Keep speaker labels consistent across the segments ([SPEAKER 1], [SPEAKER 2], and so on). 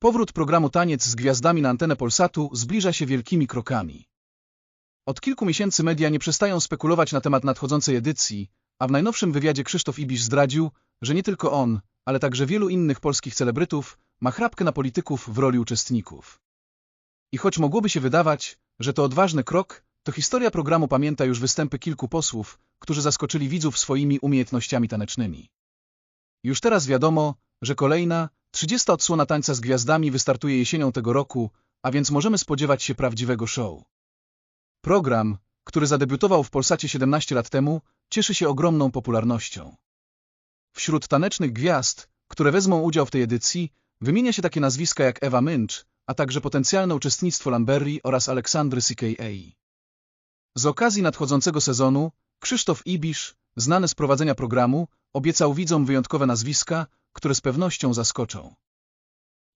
[SPEAKER 1] Powrót programu Taniec z Gwiazdami na antenę Polsatu zbliża się wielkimi krokami. Od kilku miesięcy media nie przestają spekulować na temat nadchodzącej edycji, a w najnowszym wywiadzie Krzysztof Ibisz zdradził, że nie tylko on, ale także wielu innych polskich celebrytów ma chrapkę na polityków w roli uczestników. I choć mogłoby się wydawać, że to odważny krok, to historia programu pamięta już występy kilku posłów, którzy zaskoczyli widzów swoimi umiejętnościami tanecznymi. Już teraz wiadomo, że kolejna, 30 odsłona tańca z gwiazdami wystartuje jesienią tego roku, a więc możemy spodziewać się prawdziwego show. Program, który zadebiutował w Polsacie 17 lat temu, cieszy się ogromną popularnością. Wśród tanecznych gwiazd, które wezmą udział w tej edycji, wymienia się takie nazwiska jak Ewa Minch, a także potencjalne uczestnictwo Lamberry oraz Aleksandry CKA. Z okazji nadchodzącego sezonu Krzysztof Ibisz, znany z prowadzenia programu, obiecał widzom wyjątkowe nazwiska, które z pewnością zaskoczą.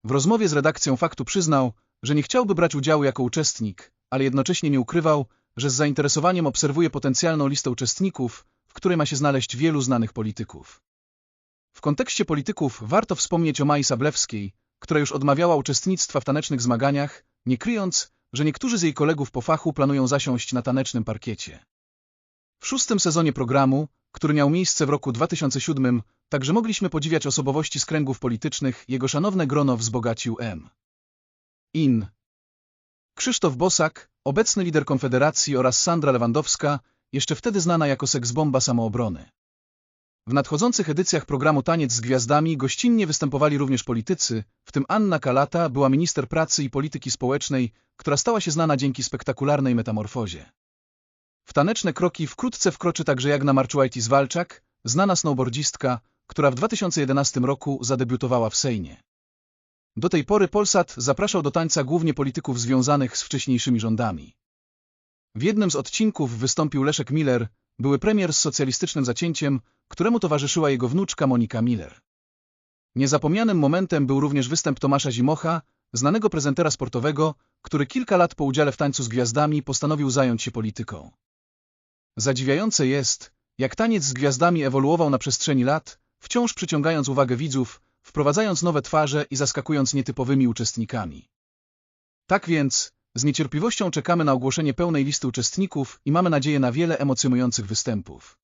[SPEAKER 1] W rozmowie z redakcją Faktu przyznał, że nie chciałby brać udziału jako uczestnik, ale jednocześnie nie ukrywał, że z zainteresowaniem obserwuje potencjalną listę uczestników, w której ma się znaleźć wielu znanych polityków. W kontekście polityków warto wspomnieć o Mai Sablewskiej, która już odmawiała uczestnictwa w tanecznych zmaganiach, nie kryjąc, że niektórzy z jej kolegów po fachu planują zasiąść na tanecznym parkiecie. W szóstym sezonie programu, który miał miejsce w roku 2007, także mogliśmy podziwiać osobowości z kręgów politycznych, jego szanowne grono wzbogacił M. In. Krzysztof Bosak, obecny lider Konfederacji oraz Sandra Lewandowska, jeszcze wtedy znana jako seksbomba samoobrony. W nadchodzących edycjach programu Taniec z Gwiazdami gościnnie występowali również politycy, w tym Anna Kalata była minister pracy i polityki społecznej, która stała się znana dzięki spektakularnej metamorfozie. W taneczne kroki wkrótce wkroczy także Jagna Marczułajtis-Walczak, znana snowboardzistka, która w 2011 roku zadebiutowała w Sejnie. Do tej pory Polsat zapraszał do tańca głównie polityków związanych z wcześniejszymi rządami. W jednym z odcinków wystąpił Leszek Miller, były premier z socjalistycznym zacięciem, któremu towarzyszyła jego wnuczka Monika Miller. Niezapomnianym momentem był również występ Tomasza Zimocha, znanego prezentera sportowego, który kilka lat po udziale w tańcu z gwiazdami postanowił zająć się polityką. Zadziwiające jest, jak taniec z gwiazdami ewoluował na przestrzeni lat, wciąż przyciągając uwagę widzów, wprowadzając nowe twarze i zaskakując nietypowymi uczestnikami. Tak więc, z niecierpliwością czekamy na ogłoszenie pełnej listy uczestników i mamy nadzieję na wiele emocjonujących występów.